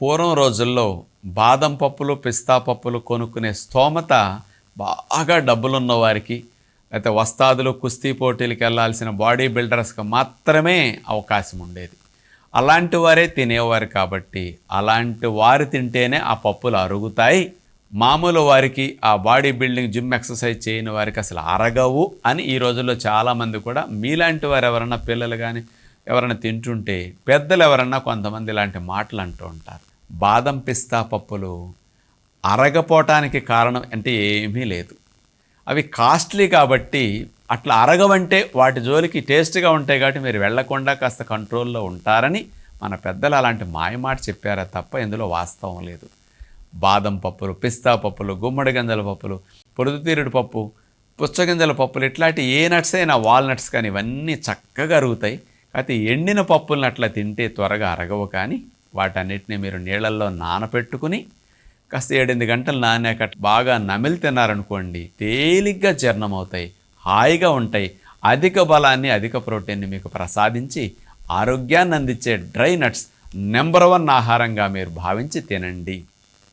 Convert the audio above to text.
పూర్వం రోజుల్లో బాదం పప్పులు పిస్తా పప్పులు కొనుక్కునే స్తోమత బాగా డబ్బులున్న వారికి అయితే వస్తాదులు కుస్తీ పోటీలకు వెళ్ళాల్సిన బాడీ బిల్డర్స్కి మాత్రమే అవకాశం ఉండేది. అలాంటి వారే తినేవారు కాబట్టి అలాంటి వారు తింటేనే ఆ పప్పులు అరుగుతాయి. మామూలు వారికి ఆ బాడీ బిల్డింగ్ జిమ్ ఎక్సర్సైజ్ చేయని వారికి అసలు అరగవు అని ఈ రోజుల్లో చాలామంది కూడా మీలాంటి వారు ఎవరన్నా పిల్లలు కానీ ఎవరైనా తింటుంటే పెద్దలు ఎవరన్నా కొంతమంది ఇలాంటి మాటలు అంటూ ఉంటారు. బాదం పిస్తా పప్పులు అరగపోవటానికి కారణం అంటే ఏమీ లేదు. అవి కాస్ట్లీ కాబట్టి అట్లా అరగవంటే వాటి జోలికి టేస్ట్గా ఉంటాయి కాబట్టి మీరు వెళ్ళకుండా కాస్త కంట్రోల్లో ఉంటారని మన పెద్దలు అలాంటి మాయమాట చెప్పారా తప్ప ఇందులో వాస్తవం లేదు. బాదం పప్పులు పిస్తా పప్పులు గుమ్మడి గింజల పప్పులు పొరుదుతీరుడు పప్పు పుచ్చగింజల పప్పులు ఇట్లాంటి ఏ నట్స్ అయినా వాల్నట్స్ కానీ ఇవన్నీ చక్కగా అరుగుతాయి. అయితే ఎండిన పప్పులను అట్లా తింటే త్వరగా అరగవు కానీ వాటన్నిటిని మీరు నీళ్ళల్లో నానపెట్టుకుని కాస్త ఏడెనిమిది గంటలు నానాక బాగా నమిలి తిన్నారనుకోండి తేలిగ్గా జీర్ణమవుతాయి హాయిగా ఉంటాయి. అధిక బలాన్ని అధిక ప్రోటీన్ని మీకు ప్రసాదించి ఆరోగ్యాన్ని అందించే డ్రై నట్స్ నెంబర్ వన్ ఆహారంగా మీరు భావించి తినండి.